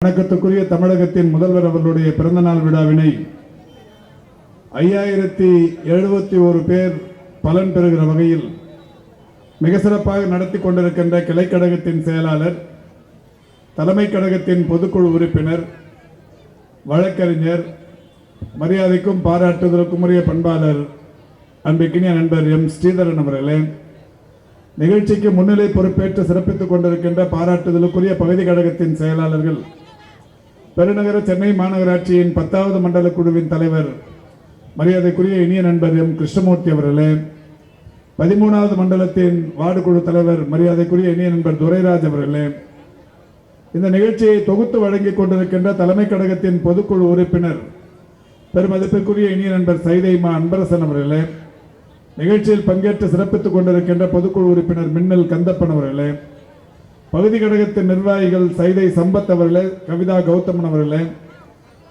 வணக்கத்துக்குரிய தமிழகத்தின் முதல்வர் அவர்களுடைய பிறந்தநாள் விழாவினை ஐயாயிரத்தி எழுபத்தி ஒரு பேர் பலன் பெறுகிற வகையில் மிக சிறப்பாக நடத்தி கொண்டிருக்கின்ற கிளைக்கழகத்தின் செயலாளர் தலைமை கழகத்தின் பொதுக்குழு உறுப்பினர் வழக்கறிஞர் மரியாதைக்கும் பாராட்டுதலுக்கும் உரிய பண்பாளர் அன்பிக்கினிய நண்பர் எம். ஸ்ரீதரன் அவர்களே நிகழ்ச்சிக்கு முன்னிலை பொறுப்பேற்று சிறப்பித்துக் கொண்டிருக்கின்ற பாராட்டுதலுக்குரிய பகுதி கழகத்தின் செயலாளர்கள் பெருநகர சென்னை மாநகராட்சியின் பத்தாவது மண்டல குழுவின் தலைவர் மரியாதைக்குரிய இனிய நண்பர் எம். கிருஷ்ணமூர்த்தி அவர்களே பதிமூணாவது மண்டலத்தின் வார்டு குழு தலைவர் மரியாதைக்குரிய இனிய நண்பர் துரைராஜ் அவர்களே இந்த நிகழ்ச்சியை தொகுத்து வழங்கிக் கொண்டிருக்கின்ற தலைமை கழகத்தின் பொதுக்குழு உறுப்பினர் பெருமதிப்பிற்குரிய இனிய நண்பர் சைதைமா அன்பரசன் அவர்களே நிகழ்ச்சியில் பங்கேற்று சிறப்பித்துக் கொண்டிருக்கின்ற பொதுக்குழு உறுப்பினர் மின்னல் கந்தப்பன் அவர்களே பகுதி கழகத்தின் நிர்வாகிகள் சைதை சம்பத் அவர்களே கவிதா கௌதமன் அவர்களே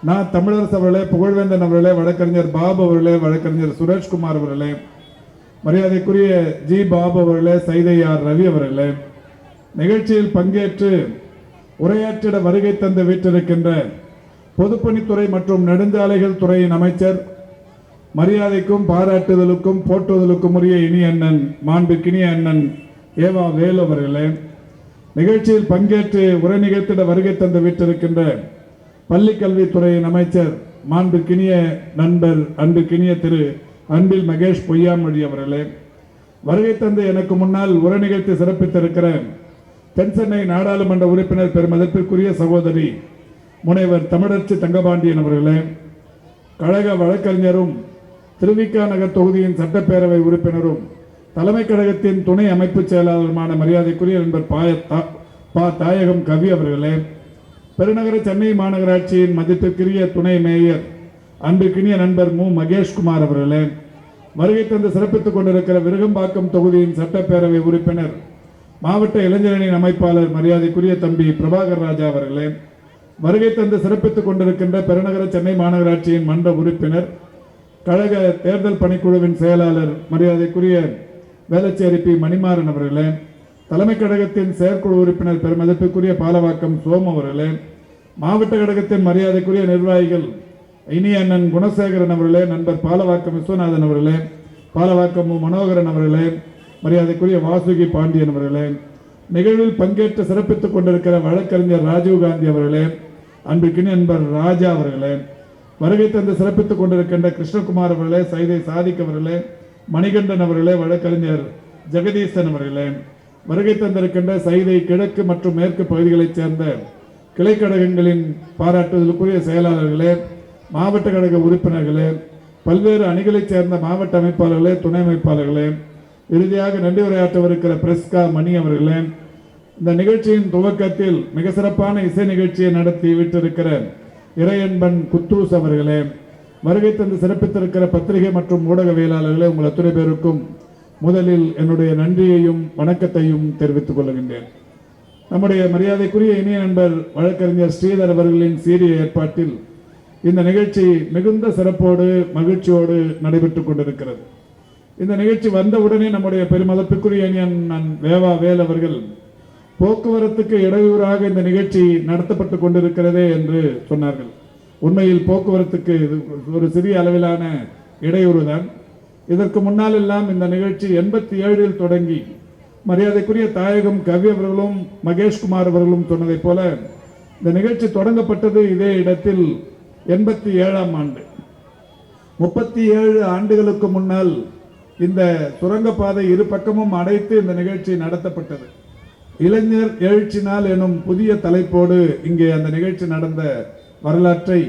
நான் தமிழரசு அவர்களே புகழ்வேந்தன் அவர்களே வழக்கறிஞர் பாபு அவர்களே வழக்கறிஞர் சுரேஷ்குமார் அவர்களே மரியாதைக்குரிய ஜி. பாபு அவர்களே சைதை ஆர். ரவி அவர்களே நிகழ்ச்சியில் பங்கேற்று உரையாற்றிட வருகை தந்து வீற்றிருக்கின்ற பொதுப்பணித்துறை மற்றும் நெடுஞ்சாலைகள் துறையின் அமைச்சர் மரியாதைக்கும் பாராட்டுதலுக்கும் போற்றுதலுக்கும் உரிய இனி அண்ணன் மாண்புக்கினிய அண்ணன் ஏவா வேலு அவர்களே நிகழ்ச்சியில் பங்கேற்று உரை நிகழ்த்திட வருகை தந்து வீட்டிருக்கின்ற பள்ளிக்கல்வித்துறையின் அமைச்சர் மாண்புக்கினிய நண்பர் அன்புக்கினிய திரு அன்பில் மகேஷ் பொய்யாமொழி அவர்களே. வருகை தந்து எனக்கு முன்னால் உரை நிகழ்த்தி சிறப்பித்திருக்கிற தென் சென்னை நாடாளுமன்ற உறுப்பினர் பெருமதிப்பிற்குரிய சகோதரி முனைவர் தமிழர்ச்சி தங்கபாண்டியன் அவர்களே. கழக வழக்கறிஞரும் திருவிக்கா நகர் தொகுதியின் சட்டப்பேரவை உறுப்பினரும் தலைமை கழகத்தின் துணை அமைப்பு செயலாளருமான மரியாதைக்குரிய நண்பர் பாய தா- பா. தாயகம் கவி அவர்களே பெருநகர சென்னை மாநகராட்சியின் மதிப்பிற்குரிய துணை மேயர் அன்புக்கினிய நண்பர் மு. மகேஷ்குமார் அவர்களே வருகை தந்து சிறப்பித்துக் கொண்டிருக்கிற விருகம்பாக்கம் தொகுதியின் சட்டப்பேரவை உறுப்பினர் மாவட்ட இளைஞரணியின் அமைப்பாளர் மரியாதைக்குரிய தம்பி பிரபாகர் ராஜா அவர்களே வருகை தந்து சிறப்பித்துக் கொண்டிருக்கின்ற பெருநகர சென்னை மாநகராட்சியின் மன்ற உறுப்பினர் கழக தேர்தல் பணிக்குழுவின் செயலாளர் மரியாதைக்குரிய வேளச்சேரி பி மணிமாறன் அவர்களே தலைமை கழகத்தின் செயற்குழு உறுப்பினர் பெருமதிப்புக்குரிய பாலவாக்கம் சோம் அவர்களே மாவட்ட கழகத்தின் மரியாதைக்குரிய நிர்வாகிகள் இனி அண்ணன் குணசேகரன் அவர்களே நண்பர் பாலவாக்கம் விஸ்வநாதன் அவர்களே பாலவாக்கம் மனோகரன் அவர்களே மரியாதைக்குரிய வாசுகி பாண்டியன் அவர்களே நிகழ்வில் பங்கேற்று சிறப்பித்துக் கொண்டிருக்கிற வழக்கறிஞர் ராஜீவ் காந்தி அவர்களே அன்பிற்கினி நண்பர் ராஜா அவர்களே வருகை தந்து சிறப்பித்துக் கொண்டிருக்கின்ற கிருஷ்ணகுமார் அவர்களே சைதை சாதிக் அவர்களே மணிகண்டன் அவர்களே வழக்கறிஞர் ஜெகதீசன் அவர்களே வருகை தந்திருக்கின்ற சைதை கிழக்கு மற்றும் மேற்கு பகுதிகளைச் சேர்ந்த கிளைக்கழகங்களின் பாராட்டுதலுக்குரிய செயலாளர்களே மாவட்ட கழக உறுப்பினர்களே பல்வேறு அணிகளைச் சேர்ந்த மாவட்ட அமைப்பாளர்களே துணை அமைப்பாளர்களே இறுதியாக நன்றி உரையாற்றவிருக்கிற பிரஸ்கா மணி அவர்களே இந்த நிகழ்ச்சியின் துவக்கத்தில் மிக சிறப்பான இசை நிகழ்ச்சியை நடத்தி விட்டிருக்கிற இறையன்பன் குத்தூஸ் அவர்களே வருகை தந்து சிறப்பித்திருக்கிற பத்திரிகை மற்றும் ஊடகவியலாளர்களே உங்கள் அத்துணை பேருக்கும் முதலில் என்னுடைய நன்றியையும் வணக்கத்தையும் தெரிவித்துக் கொள்கின்றேன். நம்முடைய மரியாதைக்குரிய இணைய நண்பர் வழக்கறிஞர் ஸ்ரீதர் அவர்களின் சீரிய ஏற்பாட்டில் இந்த நிகழ்ச்சி மிகுந்த சிறப்போடு மகிழ்ச்சியோடு நடைபெற்றுக் கொண்டிருக்கிறது. இந்த நிகழ்ச்சி வந்தவுடனே நம்முடைய பெருமதப்பிற்குரிய அண்ணன் வேவா வேல் அவர்கள் போக்குவரத்துக்கு இடையூறாக இந்த நிகழ்ச்சி நடத்தப்பட்டு கொண்டிருக்கிறதே என்று சொன்னார்கள். உண்மையில் போக்குவரத்துக்கு இது ஒரு சிறிய அளவிலான இடையூறு தான் இதற்கு முன்னால் எல்லாம் இந்த நிகழ்ச்சி எண்பத்தி ஏழில் தொடங்கி மரியாதைக்குரிய தாயகம் கவி அவர்களும் மகேஷ்குமார் அவர்களும் சொன்னதைப் போல இந்த நிகழ்ச்சி தொடங்கப்பட்டது இதே இடத்தில் எண்பத்தி ஏழாம் ஆண்டு. முப்பத்தி ஏழு ஆண்டுகளுக்கு முன்னால் இந்த சுரங்கப்பாதை இரு பக்கமும் அடைத்து இந்த நிகழ்ச்சி நடத்தப்பட்டது. இளைஞர் எழுச்சி நாள் எனும் புதிய தலைப்போடு இங்கே அந்த நிகழ்ச்சி நடந்த வரலாற்றை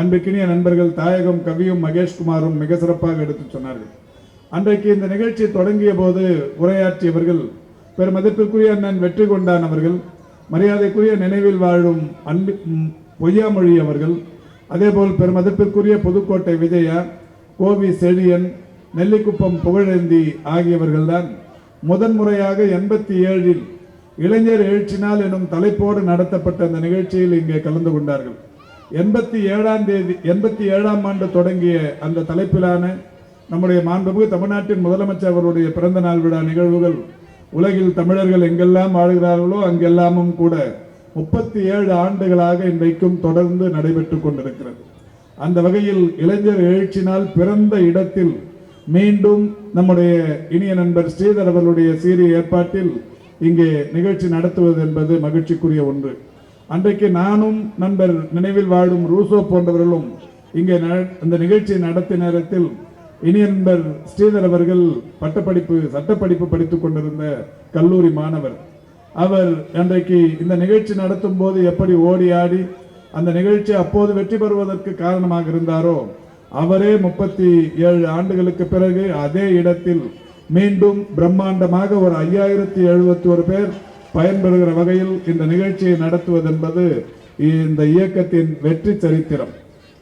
அன்புக்கினிய நண்பர்கள் தாயகம் கவியும் மகேஷ்குமாரும் மிக சிறப்பாக எடுத்துச் சொன்னார்கள். அன்றைக்கு இந்த நிகழ்ச்சி தொடங்கிய போது உரையாற்றியவர்கள் பெருமதிப்பிற்குரிய அண்ணன் வெற்றி கொண்டான் அவர்கள் மரியாதைக்குரிய நினைவில் வாழும் அன்பு பொய்யாமொழி அவர்கள் அதேபோல் பெருமதிப்பிற்குரிய புதுக்கோட்டை விஜயா கோவி செழியன் நெல்லிக்குப்பம் புகழேந்தி ஆகியவர்கள்தான் முதன்முறையாக எண்பத்தி ஏழில் இளைஞர் எழுச்சி நாள் எனும் தலைப்போடு நடத்தப்பட்ட அந்த நிகழ்ச்சியில் இங்கே கலந்து கொண்டார்கள். எண்பத்தி ஏழாம் தேதி எண்பத்தி ஏழாம் ஆண்டு தொடங்கிய அந்த தலைப்பிலான நம்முடைய மாண்புமிகு தமிழ்நாட்டின் முதலமைச்சர் அவருடைய பிறந்த நாள் விழா நிகழ்வுகள் உலகில் தமிழர்கள் எங்கெல்லாம் வாழ்கிறார்களோ அங்கெல்லாமும் கூட முப்பத்தி ஏழு ஆண்டுகளாக இன்றைக்கும் தொடர்ந்து நடைபெற்று கொண்டிருக்கிறது. அந்த வகையில் இளைஞர் எழுச்சினால் பிறந்த இடத்தில் மீண்டும் நம்முடைய இனிய நண்பர் ஸ்ரீதர் அவர்களுடைய சீரிய ஏற்பாட்டில் இங்கே நிகழ்ச்சி நடத்துவது என்பது மகிழ்ச்சிக்குரிய ஒன்று. அன்றைக்கு நானும் நண்பர் நினைவில் வாழும் ரூசோ போன்றவர்களும் இங்கே ந- இந்த நிகழ்ச்சியை நடத்திய நேரத்தில் இனிய நண்பர் ஸ்ரீதர் அவர்கள் பட்டப்படிப்பு சட்டப்படிப்பு படித்துக் கொண்டிருந்த கல்லூரி மாணவர். அவர் அன்றைக்கு இந்த நிகழ்ச்சி நடத்தும் போது எப்படி ஓடி ஆடி அந்த நிகழ்ச்சி அப்போது வெற்றி பெறுவதற்கு காரணமாக இருந்தாரோ அவரே முப்பத்தி ஏழு ஆண்டுகளுக்கு பிறகு அதே இடத்தில் மீண்டும் பிரம்மாண்டமாக ஒரு ஐயாயிரத்தி எழுபத்தி ஒரு பேர் பயன்பெறுகிற வகையில் இந்த நிகழ்ச்சியை நடத்துவதென்பது இந்த இயக்கத்தின் வெற்றி சரித்திரம்.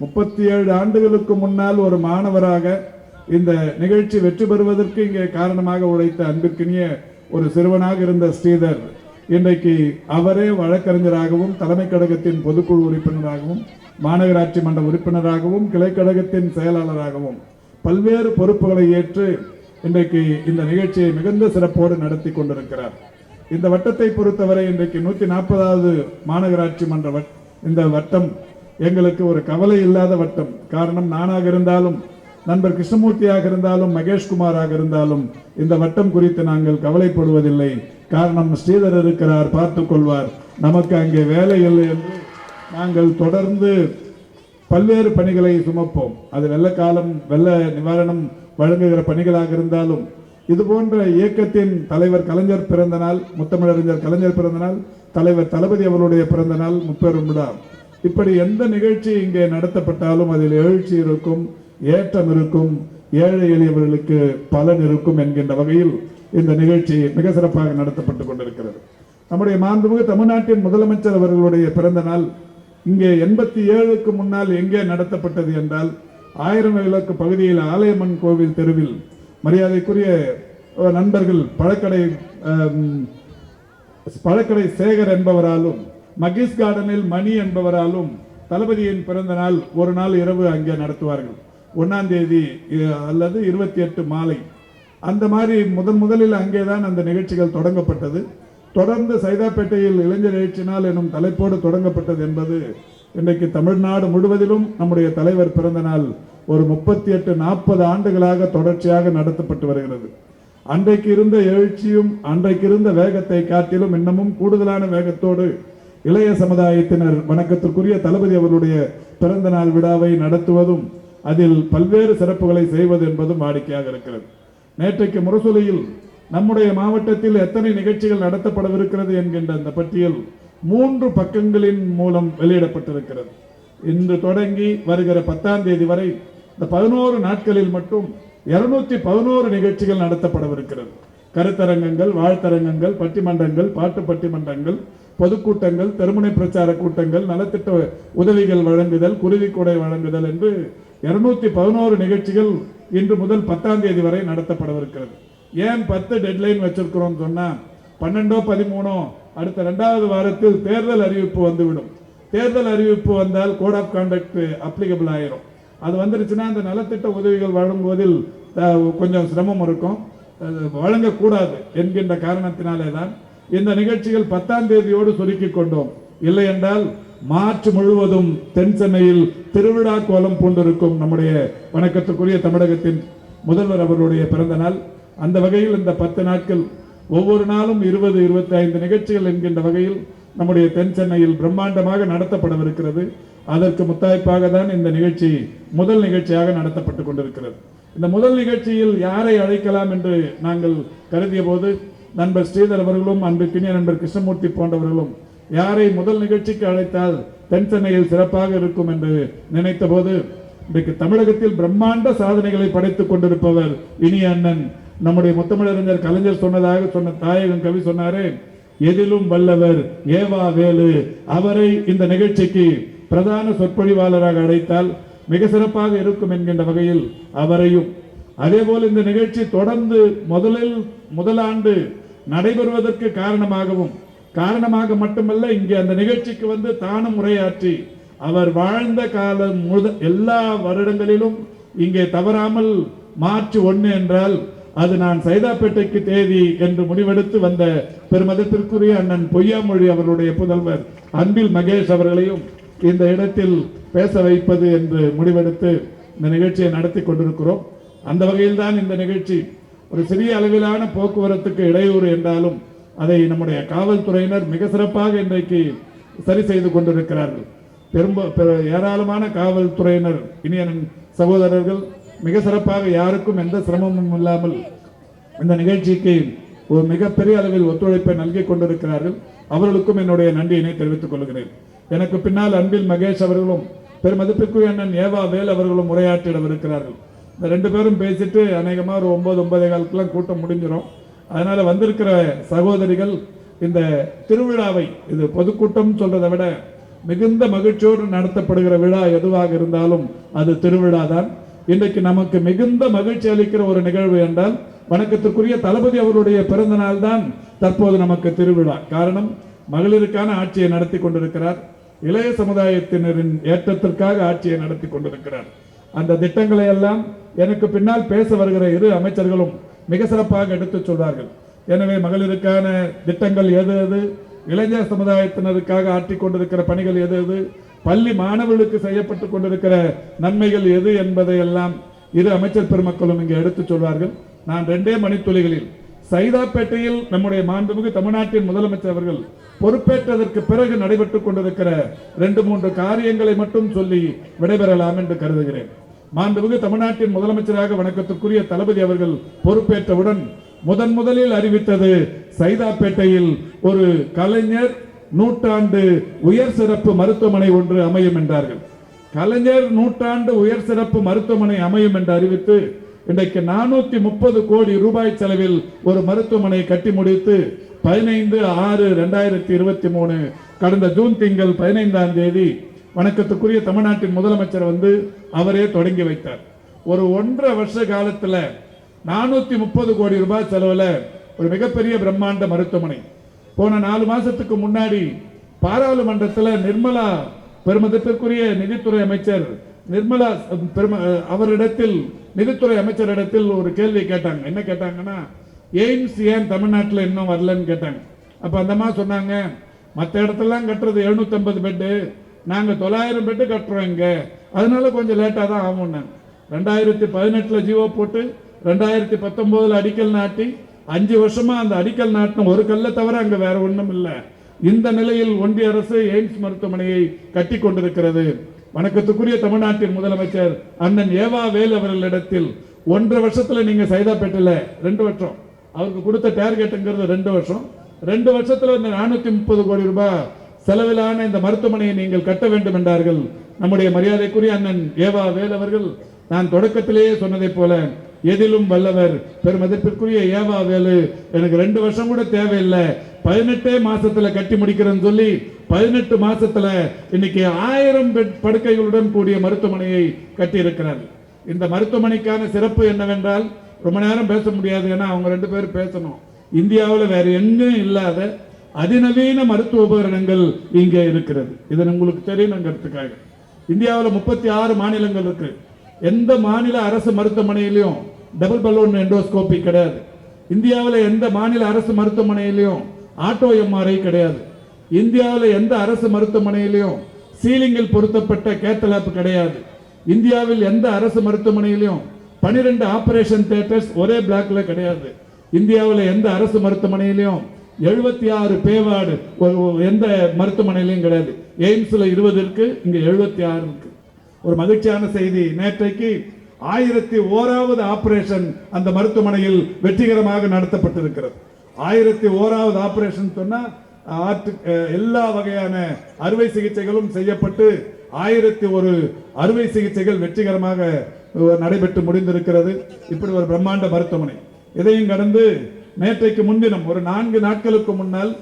முப்பத்தி ஏழு ஆண்டுகளுக்கு முன்னால் ஒரு மாணவராக இந்த நிகழ்ச்சி வெற்றி பெறுவதற்கு இங்கே காரணமாக உழைத்த அன்பிற்கினிய ஒரு சிறுவனாக இருந்த ஸ்ரீதர் இன்றைக்கு அவரே வழக்கறிஞராகவும் தலைமை கழகத்தின் பொதுக்குழு உறுப்பினராகவும் மாநகராட்சி மன்ற உறுப்பினராகவும் கிளைக்கழகத்தின் செயலாளராகவும் பல்வேறு பொறுப்புகளை ஏற்று இன்றைக்கு இந்த நிகழ்ச்சியை மிகுந்த சிறப்போடு நடத்தி கொண்டிருக்கிறார். இந்த வட்டத்தை பொறுத்தவரை இன்றைக்கு நூத்தி நாற்பதாவது மாநகராட்சி மன்ற வட்- இந்த வட்டம் எங்களுக்கு ஒரு கவலை இல்லாத வட்டம். காரணம் நானாக இருந்தாலும் நண்பர் கிருஷ்ணமூர்த்தியாக இருந்தாலும் மகேஷ்குமாராக இருந்தாலும் இந்த வட்டம் குறித்து நாங்கள் கவலைப்படுவதில்லை. காரணம் ஸ்ரீதர் இருக்கிறார் பார்த்துக் கொள்வார். நமக்கு அங்கே வேலை இல்லை என்று நாங்கள் தொடர்ந்து பல்வேறு பணிகளை சுமப்போம். அது வெள்ள காலம் வெள்ள நிவாரணம் வழங்குகிற பணிகளாக இருந்தாலும் இது போன்ற இயக்கத்தின் தலைவர் கலைஞர் பிறந்த நாள் முத்தமிழறிஞர் கலைஞர் பிறந்த நாள் தலைவர் தளபதி அவருடைய பிறந்த நாள் முப்பெரும் விழா. இப்படி எந்த நிகழ்ச்சி இங்கே நடத்தப்பட்டாலும் அதில் எழுச்சி இருக்கும் ஏற்றம் இருக்கும் ஏழை எளியவர்களுக்கு பலன் இருக்கும் என்கின்ற வகையில் இந்த நிகழ்ச்சி மிக சிறப்பாக நடத்தப்பட்டு கொண்டிருக்கிறது. நம்முடைய மாண்புமிகு தமிழ்நாட்டின் முதலமைச்சர் அவர்களுடைய பிறந்த நாள் இங்கே எண்பத்தி ஏழுக்கு முன்னால் எங்கே நடத்தப்பட்டது என்றால் ஆயிரம் விளக்கு பகுதியில் ஆலயம்மன் கோவில் தெருவில் மரியாதைக்குரிய நண்பர்கள் பழக்கடை பழக்கடை சேகர் என்பவராலும் மகேஷ் கார்டனில் மணி என்பவராலும் தளபதியின் பிறந்த நாள் ஒரு நாள் இரவு அங்கே நடத்துவார்கள். ஒன்னாம் தேதி அல்லது இருபத்தி எட்டு மாலை. அந்த மாதிரி முதன் முதலில் அங்கேதான் அந்த நிகழ்ச்சிகள் தொடங்கப்பட்டது. தொடர்ந்து சைதாப்பேட்டையில் இளைஞர் எழுச்சி நாள் எனும் தலைப்போடு தொடங்கப்பட்டது என்பது இன்றைக்கு தமிழ்நாடு முழுவதிலும் நம்முடைய தலைவர் பிறந்த நாள் ஒரு முப்பத்தி எட்டு நாற்பது ஆண்டுகளாக தொடர்ச்சியாக நடத்தப்பட்டு வருகிறது. அன்றைக்கு இருந்த எழுச்சியும் அன்றைக்கு இருந்த வேகத்தை காட்டிலும் இன்னமும் கூடுதலான வேகத்தோடு இளைய சமுதாயத்தினர் வணக்கத்திற்குரிய தளபதி அவர்களுடைய பிறந்த நாள் விழாவை நடத்துவதும் அதில் பல்வேறு சிறப்புகளை செய்வது என்பதும் வாடிக்கையாக இருக்கிறது. நேற்றைக்கு முரசொலியில் நம்முடைய மாவட்டத்தில் எத்தனை நிகழ்ச்சிகள் நடத்தப்படவிருக்கிறது என்கின்ற அந்த பட்டியல் மூன்று பக்கங்களின் மூலம் வெளியிடப்பட்டிருக்கிறது. இன்று தொடங்கி வருகிற பத்தாம் தேதி வரை இந்த பதினோரு நாட்களில் மட்டும் இருநூத்தி பதினோரு நிகழ்ச்சிகள் நடத்தப்படவிருக்கிறது. கருத்தரங்கங்கள் வாழ்த்தரங்கங்கள் பட்டிமன்றங்கள் பாட்டு பட்டிமன்றங்கள் பொதுக்கூட்டங்கள் தெருமுனை பிரச்சார கூட்டங்கள் நலத்திட்ட உதவிகள் வழங்குதல் குருவிக்கூடை வழங்குதல் என்று இருநூத்தி பதினோரு நிகழ்ச்சிகள் இன்று முதல் பத்தாம் தேதி வரை நடத்தப்படவிருக்கிறது. ஏன் பத்து டெட்லைன் வச்சிருக்கிறோம் சொன்னா பன்னெண்டோ பதிமூணோ அடுத்த ரெண்டாவது வாரத்தில் தேர்தல் அறிவிப்பு வந்துவிடும். தேர்தல் அறிவிப்பு வந்தால் கோட் ஆஃப் கான்டக்ட் அப்ளிகபிள் ஆயிரும். அது வந்துருச்சுன்னா அந்த நலத்திட்ட உதவிகள் வழங்குவதில் கொஞ்சம் சிரமம் இருக்கும். அது வழங்கக்கூடாது என்கின்ற காரணத்தினாலே தான் இந்த நிகழ்ச்சிகள் பத்தாம் தேதியோடு சுருக்கி கொண்டோம். இல்லை என்றால் மார்ச் முழுவதும் தென் சென்னையில் திருவிழா கோலம் பூண்டிருக்கும் நம்முடைய வணக்கத்துக்குரிய தமிழகத்தின் முதல்வர் அவர்களுடைய பிறந்த நாள். அந்த வகையில் இந்த பத்து நாட்கள் ஒவ்வொரு நாளும் இருபது இருபத்தி ஐந்து நிகழ்ச்சிகள் என்கின்ற வகையில் நம்முடைய தென் சென்னையில் பிரம்மாண்டமாக நடத்தப்படவிருக்கிறது. அதற்கு முத்தாய்ப்பாக தான் இந்த நிகழ்ச்சி முதல் நிகழ்ச்சியாக நடத்தப்பட்டு கொண்டிருக்கிறது. இந்த முதல் நிகழ்ச்சியில் யாரை அழைக்கலாம் என்று நாங்கள் கருதிய போது நண்பர் ஸ்ரீதர் அவர்களும் அன்புக்கினிய நண்பர் கிருஷ்ணமூர்த்தி போன்றவர்களும் யாரை முதல் நிகழ்ச்சிக்கு அழைத்தால் தென் சென்னையில் சிறப்பாக இருக்கும் என்று நினைத்த போது இன்றைக்கு தமிழகத்தில் பிரம்மாண்ட சாதனைகளை படைத்துக் கொண்டிருப்பவர் இனி அண்ணன். நம்முடைய முத்தமிழறிஞர் கலைஞர் சொன்னதாக சொன்ன தாயகம் கவி சொன்னாரே எதிலும் வல்லவர் ஏவா வேலு. அவரை இந்த நிகழ்ச்சிக்கு பிரதான சொற்பொழிவாளராக அழைத்தால் மிக சிறப்பாக இருக்கும் என்கின்ற வகையில் அவரையும். அதேபோல் இந்த நிகழ்ச்சி தொடர்ந்து முதலில் முதலாண்டு நடைபெறுவதற்கு காரணமாகவும் காரணமாக மட்டுமல்ல இங்கே அந்த நிகழ்ச்சிக்கு வந்து தானும் உரையாற்றி அவர் வாழ்ந்த காலம் முழுத எல்லா வருடங்களிலும் இங்கே தவறாமல் மார்ச் ஒன்று என்றால் அது நான் சைதாப்பேட்டைக்கு தேதி என்று முடிவெடுத்து வந்த பெருமதத்திற்குரிய அண்ணன் பொய்யாமொழி அவருடைய புதல்வர் அன்பில் மகேஷ் அவர்களையும் இந்த இடத்தில் பேச வைப்பது என்று முடிவெடுத்து இந்த நிகழ்ச்சியை நடத்தி கொண்டிருக்கிறோம். அந்த வகையில் தான் இந்த நிகழ்ச்சி. ஒரு சிறிய அளவிலான போக்குவரத்துக்கு இடையூறு என்றாலும் அதை நம்முடைய காவல்துறையினர் மிக சிறப்பாக இன்றைக்கு சரி செய்து கொண்டிருக்கிறார்கள். பெரும்ப ஏராளமான காவல்துறையினர் இனிய சகோதரர்கள் மிக சிறப்பாக யாருக்கும் எந்த சிரமமும் இல்லாமல் இந்த நிகழ்ச்சிக்கு ஒரு மிகப்பெரிய அளவில் ஒத்துழைப்பை நல்கி கொண்டிருக்கிறார்கள். அவர்களுக்கும் என்னுடைய நன்றியினை தெரிவித்துக் கொள்கிறேன். எனக்கு பின்னால் அன்பில் மகேஷ் அவர்களும் பெருமதிப்பிற்குரிய அண்ணன் ஏவா வேல் அவர்களும் உரையாற்றிடவிருக்கிறார்கள். இந்த ரெண்டு பேரும் பேசிட்டு அநேகமாக ஒரு ஒன்பது ஒன்பதே காலத்துலாம் கூட்டம் முடிஞ்சிடும் அதனால் வந்திருக்கிற சகோதரிகள் இந்த திருவிழாவை இது பொதுக்கூட்டம் சொல்றதை விட மிகுந்த மகிழ்ச்சியோடு நடத்தப்படுகிற விழா எதுவாக இருந்தாலும் அது திருவிழா தான் இன்றைக்கு நமக்கு மிகுந்த மகிழ்ச்சி அளிக்கிற ஒரு நிகழ்வு என்றால் வணக்கத்திற்குரிய தளபதி அவருடைய பிறந்த நாள் தான் தற்போது நமக்கு திருவிழா. காரணம் மகளிருக்கான ஆட்சியை நடத்தி கொண்டிருக்கிறார். இளைய சமுதாயத்தினரின் ஏற்றத்திற்காக ஆட்சியை நடத்தி கொண்டிருக்கிறார். அந்த திட்டங்களை எல்லாம் எனக்கு பின்னால் பேச வருகிற இரு அமைச்சர்களும் மிக சிறப்பாக எடுத்துச் சொல்வார்கள். எனவே மகளிருக்கான திட்டங்கள் எது எது இளைஞர் சமுதாயத்தினருக்காக ஆற்றிக் கொண்டிருக்கிற பணிகள் எது எது பள்ளி மாணவர்களுக்கு செய்யப்பட்டு கொண்டிருக்கிற நன்மைகள் எது என்பதை எல்லாம் இரு அமைச்சர் பெருமக்களும் இங்கே எடுத்துச் சொல்வார்கள். நான் ரெண்டே மணித்துளிகளில் சைதாப்பேட்டையில் நம்முடைய மாண்புமிகு தமிழ்நாட்டின் முதலமைச்சர் அவர்கள் பொறுப்பேற்றதற்கு பிறகு நடைபெற்றுக் கொண்டிருக்கிற ரெண்டு மூன்று காரியங்களை மட்டும் சொல்லி விடைபெறலாம் என்று கருதுகிறேன். மாண்புமிகு தமிழ்நாட்டின் முதலமைச்சராக வணக்கத்திற்குரிய தளபதி அவர்கள் பொறுப்பேற்றவுடன் முதன் முதலில் அறிவித்தது சைதாப்பேட்டையில் ஒரு கலைஞர் நூற்றாண்டு உயர் சிறப்பு மருத்துவமனை ஒன்று அமையும் என்றார்கள். கலைஞர் நூற்றாண்டு உயர் சிறப்பு மருத்துவமனை அமையும் என்று அறிவித்து இன்றைக்கு நானூத்தி முப்பது கோடி ரூபாய் செலவில் ஒரு மருத்துவமனை கட்டி முடித்து பதினைந்து ஆறு ரெண்டாயிரத்தி இருபத்தி மூணு கடந்த ஜூன் திங்கள் பதினைந்தாம் தேதி வணக்கத்துக்குரிய தமிழ்நாட்டின் முதலமைச்சர் வந்து அவரே தொடங்கி வைத்தார். ஒரு ஒன்றரை வருஷ காலத்தில் நானூத்தி முப்பது கோடி ரூபாய் செலவில் ஒரு மிகப்பெரிய பிரம்மாண்ட மருத்துவமனை. போன நாலு மாசத்துக்கு முன்னாடி பாராளுமன்றத்தில் நிர்மலா பெருமதிப்பிற்குரிய நிதித்துறை அமைச்சர் நிர்மலா பெரும அவரிடத்தில் நிதித்துறை அமைச்சரிடத்தில் ஒரு கேள்வி கேட்டாங்க. என்ன கேட்டாங்கன்னா எய்ம்ஸ் ஏன் தமிழ்நாட்டில் இன்னும் வரலன்னு கேட்டாங்க. அப்போ அந்தம்மா சொன்னாங்க மற்ற இடத்துலலாம் கட்டுறது 750 பெட்டு நாங்கள் தொள்ளாயிரம் பெட்டு கட்டுறோம் இங்கே. அதனால கொஞ்சம் லேட்டாக தான் ஆகும்னாங்க ரெண்டாயிரத்தி பதினெட்டில் ஜீவோ போட்டு ரெண்டாயிரத்தி பத்தொம்போதில் அடிக்கல் நாட்டி அஞ்சு வருஷமாக அந்த அடிக்கல் நாட்டின ஒரு கல்லை தவிர அங்கே வேற ஒன்றும் இல்லை. இந்த நிலையில் ஒன்றிய அரசு எய்ம்ஸ் மருத்துவமனையை கட்டி கொண்டிருக்கிறது வணக்கத்துக்குரிய தமிழ்நாட்டின் முதலமைச்சர் அண்ணன் ஏவா வேல் அவர்களிடத்தில் ஒன்றரை வருஷத்துல நீங்க சைதாப்பேட்டையில ரெண்டு வருஷம். அவருக்கு கொடுத்த டார்கெட்டுங்கிறது ரெண்டு வருஷம். ரெண்டு வருஷத்துல இந்த நானூத்தி முப்பது கோடி ரூபாய் செலவிலான இந்த மருத்துவமனையை நீங்கள் கட்ட வேண்டும் என்றார்கள். நம்முடைய மரியாதைக்குரிய அண்ணன் ஏவா வேல் அவர்கள் நான் தொடக்கத்திலேயே சொன்னதைப் போல எதிலும் வல்லவர் பெருமதிப்பிற்குரிய ஏவா வேலு எனக்கு ரெண்டு வருஷம் கூட தேவையில்லை. பதினெட்டே மாசத்துல கட்டி முடிக்கிறேன்னு சொல்லி பதினெட்டு மாசத்துல இன்னைக்கு ஆயிரம் பெட் படுக்கைகளுடன் கூடிய மருத்துவமனையை கட்டியிருக்கிறார். இந்த மருத்துவமனைக்கான சிறப்பு என்னவென்றால் ரொம்ப நேரம் பேச முடியாது ஏன்னா அவங்க ரெண்டு பேரும் பேசணும். இந்தியாவில் வேற எங்கும் இல்லாத அதிநவீன மருத்துவ உபகரணங்கள் இங்கே இருக்கிறது. இது உங்களுக்கு தெரியணுங்கிறதுக்காக இந்தியாவில் முப்பத்தி ஆறு மாநிலங்கள் இருக்கு. எந்த மாநில அரசு மருத்துவமனையிலையும் டபுள் பலூன் எண்டோஸ்கோபி கிடையாது. இந்தியாவில் எந்த மாநில அரசு மருத்துவமனையிலையும் ஆட்டோ எம்ஆர்ஐ கிடையாது. இந்தியாவில் எந்த அரசு மருத்துவமனையிலையும் சீலிங்கில் பொருத்தப்பட்ட கேத்தலாப் கிடையாது. இந்தியாவில் எந்த அரசு மருத்துவமனையிலையும் பனிரெண்டு ஆபரேஷன் தியேட்டர்ஸ் ஒரே பிளாக்ல கிடையாது. இந்தியாவில் எந்த அரசு மருத்துவமனையிலையும் எழுபத்தி ஆறு பேவார்டு எந்த மருத்துவமனையிலையும் கிடையாது. எய்ம்ஸில் இருபது இருக்கு இங்கே எழுபத்தி ஆறு இருக்கு. ஒரு மகிழ்ச்சியான செய்தி. நேற்றைக்கு ஆயிரத்தி ஓராவது ஆபரேஷன் அந்த மருத்துவமனையில் வெற்றிகரமாக நடத்தப்பட்டிருக்கிறது. ஆயிரத்தி ஓராவது ஆபரேஷன் சொன்னால் ஆற்று எல்லா வகையான அறுவை சிகிச்சைகளும் செய்யப்பட்டு ஆயிரத்தி ஒரு அறுவை சிகிச்சைகள் வெற்றிகரமாக நடைபெற்று முடிந்திருக்கிறது. இப்படி ஒரு பிரம்மாண்ட மருத்துவமனை. இதையும் கடந்து நேற்றைக்கு முன்தினம் ஒரு நான்கு நாட்களுக்கு முன்னால்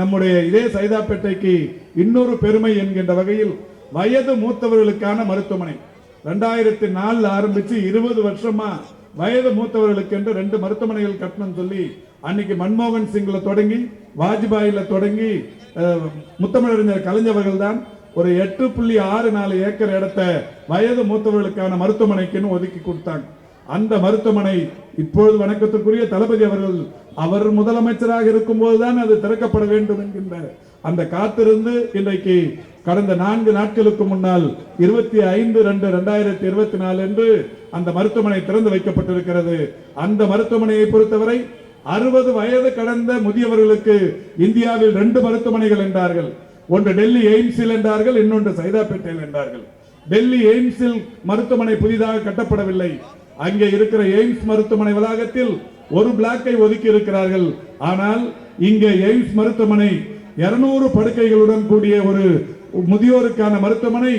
நம்முடைய இதே சைதாப்பேட்டைக்கு இன்னொரு பெருமை என்கின்ற வகையில் வயது மூத்தவர்களுக்கான மருத்துவமனை. ரெண்டாயிரத்தி நாலில் ஆரம்பிச்சு இருபது வருஷமா வயது மூத்தவர்களுக்கு என்று ரெண்டு மருத்துவமனைகள் கட்டணும் சொல்லி அன்னைக்கு மன்மோகன் சிங்ல தொடங்கி வாஜ்பாயில தொடங்கி முத்தமிழறிஞர் கலைஞர்கள் தான் ஒரு எட்டு புள்ளி ஆறு நாலு ஏக்கர் இடத்த வயது மூத்தவர்களுக்கான மருத்துவமனைக்குன்னு ஒதுக்கி கொடுத்தாங்க. அந்த மருத்துவமனை இப்பொழுது வணக்கத்துக்குரிய தளபதி அவர்கள் அவர் முதலமைச்சராக இருக்கும்போதுதான் அது திறக்கப்பட வேண்டும் என்கின்ற அந்த காத்திருந்து இன்றைக்கு கடந்த நான்கு நாட்களுக்கு முன்னால் இருபத்தி ஐந்து ரெண்டு ரெண்டாயிரத்தி இருபத்தி நாலு என்று அந்த மருத்துவமனை திறந்து வைக்கப்பட்டிருக்கிறது. அந்த மருத்துவமனையை பொறுத்தவரை அறுபது வயது கடந்த முதியவர்களுக்கு இந்தியாவில் ரெண்டு மருத்துவமனைகள் என்றார்கள். ஒன்று டெல்லி எய்ம்ஸில் என்றார்கள் இன்னொன்று சைதாப்பேட்டையில் என்றார்கள். டெல்லி எய்ம்ஸில் மருத்துவமனை புதிதாக கட்டப்படவில்லை. அங்கே இருக்கிற எய்ம்ஸ் மருத்துவமனை வளாகத்தில் ஒரு பிளாக்கை ஒதுக்கி இருக்கிறார்கள். ஆனால் இங்கே எய்ம்ஸ் மருத்துவமனை 200 படுக்கைகளுடன் கூடிய ஒரு முதியோருக்கான மருத்துவமனை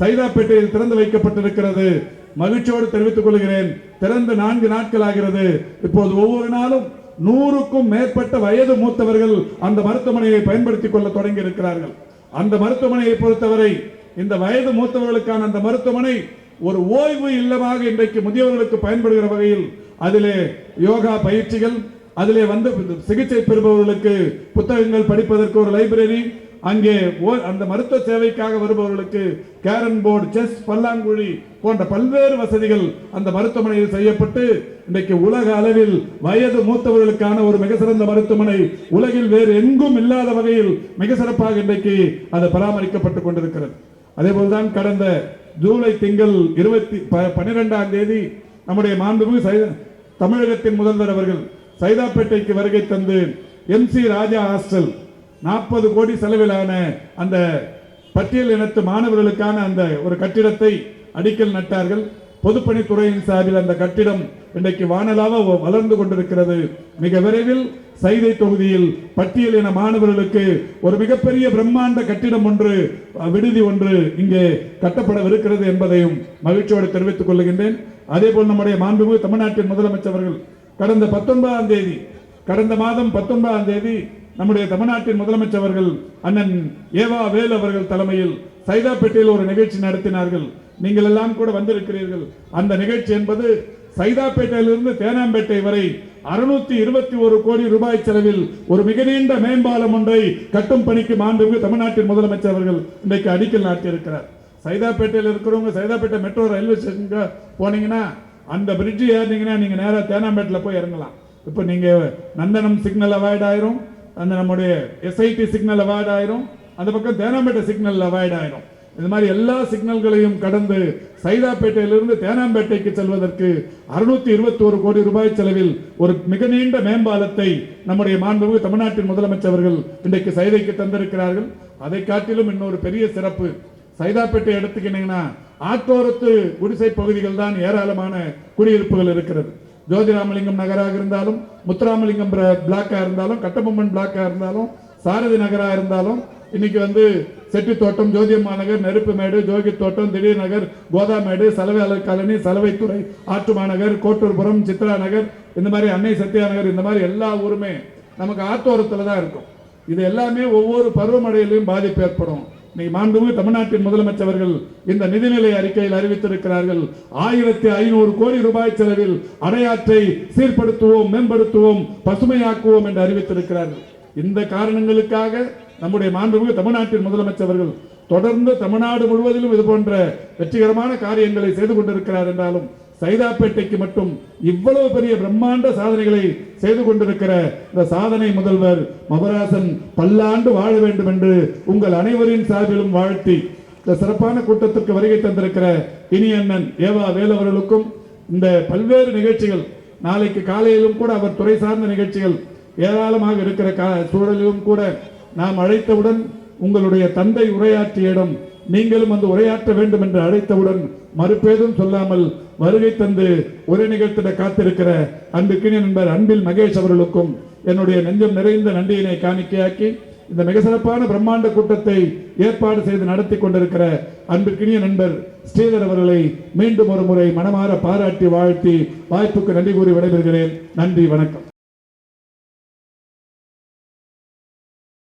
சைதாப்பேட்டையில் திறந்து வைக்கப்பட்டிருக்கிறது. மகிழ்ச்சியோடு தெரிவித்துக் கொள்கிறேன். திறந்து நான்கு நாட்கள் ஆகிறது. இப்போது ஒவ்வொரு நாளும் நூறுக்கும் மேற்பட்ட வயது மூத்தவர்கள் அந்த மருத்துவமனையை பயன்படுத்திக் கொள்ள தொடங்கி இருக்கிறார்கள். அந்த மருத்துவமனையை பொறுத்தவரை இந்த வயது மூத்தவர்களுக்கான அந்த மருத்துவமனை ஒரு ஓய்வு இல்லமாக இன்றைக்கு முதியவர்களுக்கு பயன்படுகிற வகையில் அதிலே யோகா பயிற்சிகள் அதிலே வந்து சிகிச்சை பெறுபவர்களுக்கு புத்தகங்கள் படிப்பதற்கு ஒரு லைப்ரரி அங்கே அந்த மருத்துவ சேவைக்காக வருபவர்களுக்கு கேரன் போர்டு செஸ் பல்லாங்குழி போன்ற பல்வேறு வசதிகள் அந்த மருத்துவமனையில் செய்யப்பட்டு இன்றைக்கு உலக அளவில் வயது மூத்தவர்களுக்கான ஒரு மிக சிறந்த மருத்துவமனை உலகில் வேறு எங்கும் இல்லாத வகையில் மிக சிறப்பாக இன்றைக்கு அது பராமரிக்கப்பட்டு கொண்டிருக்கிறது. அதே போல்தான் கடந்த ஜூலை திங்கள் இருபத்தி ப- பன்னிரெண்டாம் தேதி நம்முடைய மாண்புமிகு தமிழகத்தின் முதல்வர் அவர்கள் சைதாப்பேட்டைக்கு வருகை தந்து எம்சி ராஜா ஹாஸ்டல் நாற்பது கோடி செலவிலான அந்த பட்டியல் இனத்து மாணவர்களுக்கான அந்த ஒரு கட்டிடத்தை அடிக்கல் நட்டார்கள். பொதுப்பணித்துறையின் சார்பில் அந்த கட்டிடம் இன்றைக்கு வானலாக வ- வளர்ந்து கொண்டிருக்கிறது. மிக விரைவில் சைதை தொகுதியில் பட்டியலின மாணவர்களுக்கு ஒரு மிகப்பெரிய பிரம்மாண்ட கட்டிடம் ஒன்று விடுதி ஒன்று இங்கே கட்டப்படவிருக்கிறது என்பதையும் மகிழ்ச்சியோடு தெரிவித்துக் கொள்கின்றேன். அதே போல் நம்முடைய மாண்புமிகு தமிழ்நாட்டின் முதலமைச்சர் அவர்கள் கடந்த பத்தொன்பதாம் தேதி கடந்த மாதம் பத்தொன்பதாம் தேதி நம்முடைய தமிழ்நாட்டின் முதலமைச்சர் அவர்கள் அண்ணன் ஏவா வேல் அவர்கள் தலைமையில் சைதாப்பேட்டையில் ஒரு நிகழ்ச்சி நடத்தினார்கள். நீங்கள் எல்லாம் கூட வந்திருக்கிறீர்கள். அந்த நிகழ்ச்சி என்பது சைதாப்பேட்டையிலிருந்து தேனாம்பேட்டை வரை அறுநூத்தி இருபத்தி ஒரு கோடி ரூபாய் செலவில் ஒரு மிக நீண்ட மேம்பாலம் ஒன்றை கட்டும் பணிக்கு மாண்புமிகு தமிழ்நாட்டின் முதலமைச்சர் அவர்கள் இன்றைக்கு அடிக்கல் நாட்டியிருக்கிறார். சைதாப்பேட்டையில் இருக்கிறவங்க சைதாப்பேட்டை மெட்ரோ ரயில்வே ஸ்டேஷனுக்கு போனீங்கன்னா அந்த பிரிட்ஜு ஏறினீங்கன்னா நீங்க நேராக தேனாம்பேட்டில் போய் இறங்கலாம். இப்போ நீங்க நந்தனம் சிக்னல் அவாய்ட் ஆயிரும். அந்த நம்முடைய எஸ்ஐடி சிக்னல் அவாய்ட் ஆயிரும். அந்த பக்கம் தேனாம்பேட்டை சிக்னல் அவாய்ட் ஆயிரும். இது மாதிரி எல்லா சிக்னல்களையும் கடந்து சைதாப்பேட்டையிலிருந்து தேனாம்பேட்டைக்கு செல்வதற்கு அறுநூத்தி இருபத்தி ஒரு கோடி ரூபாய் செலவில் ஒரு மிக நீண்ட மேம்பாலத்தை நம்முடைய மாண்புமிகு தமிழ்நாட்டின் முதலமைச்சர்கள் இன்றைக்கு சைதைக்கு தந்திருக்கிறார்கள். அதை காட்டிலும் இன்னொரு பெரிய சிறப்பு. சைதாப்பேட்டை எடுத்துக்கிட்டீங்கன்னா ஆத்தோரத்து குடிசை பகுதிகள் தான் ஏராளமான குடியிருப்புகள் இருக்கிறது. ஜோதிராமலிங்கம் நகராக இருந்தாலும் முத்துராமலிங்கம் பிளாக்காக இருந்தாலும் கட்டபொம்மன் பிளாக்காக இருந்தாலும் சாரதி நகராக இருந்தாலும் இன்னைக்கு வந்து செட்டி தோட்டம் ஜோதியம்மா நகர் நெருப்புமேடு ஜோகி தோட்டம் திடீர் நகர் கோதாமேடு சலவையாளர் காலனி சலவைத்துறை ஆற்றுமாநகர் கோட்டூர்புரம் சித்ரா நகர் இந்த மாதிரி அன்னை சத்யா நகர் இந்த மாதிரி எல்லா ஊருமே நமக்கு ஆத்தோரத்தில் தான் இருக்கும். இது எல்லாமே ஒவ்வொரு பருவமடையிலையும் பாதிப்பு ஏற்படும். இன்னைக்கு மாண்புமிகு தமிழ்நாட்டின் முதலமைச்சர் அவர்கள் இந்த நிதிநிலை அறிக்கையில் அறிவித்திருக்கிறார்கள். ஆயிரத்தி ஐநூறு கோடி ரூபாய் செலவில் அடையாற்றை சீர்படுத்துவோம் மேம்படுத்துவோம் பசுமையாக்குவோம் என்று அறிவித்திருக்கிறார்கள். இந்த காரணங்களுக்காக நம்முடைய மாண்புமிகு தமிழ்நாட்டின் முதலமைச்சர் அவர்கள் தொடர்ந்து தமிழ்நாடு முழுவதிலும் இது போன்ற வெற்றிகரமான காரியங்களை செய்து கொண்டிருக்கிறார் என்றாலும் சைதாப்பேட்டைக்கு மட்டும் இவ்வளவு பெரிய பிரம்மாண்ட சாதனைகளை செய்து கொண்டிருக்கிற இந்த சாதனை முதல்வர் மகராசன் பல்லாண்டு வாழ வேண்டும் என்று உங்கள் அனைவரின் சார்பிலும் வாழ்த்தி இந்த சிறப்பான கூட்டத்திற்கு வருகை தந்திருக்கிற இனி அண்ணன் ஏவா வேலவர்களுக்கும் இந்த பல்வேறு நிகழ்ச்சிகள் நாளைக்கு காலையிலும் கூட அவர் துறை சார்ந்த நிகழ்ச்சிகள் ஏராளமாக இருக்கிற கா- சூழலிலும் கூட நாம் அழைத்தவுடன் உங்களுடைய தந்தை உரையாற்றிய இடம் நீங்களும் வந்து உரையாற்ற வேண்டும் என்று அழைத்தவுடன் மறுபேதும் சொல்லாமல் வருகை தந்து உரை நிகழ்த்திட காத்திருக்கிற அன்புக்கினிய நண்பர் அன்பில் மகேஷ் அவர்களுக்கும் என்னுடைய நெஞ்சம் நிறைந்த நன்றியினை காணிக்கையாக்கி இந்த மிக சிறப்பான பிரம்மாண்ட கூட்டத்தை ஏற்பாடு செய்து நடத்தி கொண்டிருக்கிற அன்பிற்கினிய நண்பர் ஸ்ரீதர் அவர்களை மீண்டும் ஒரு முறை மனமாற பாராட்டி வாழ்த்தி வாய்ப்புக்கு நன்றி கூறி விடைபெறுகிறேன். நன்றி வணக்கம்.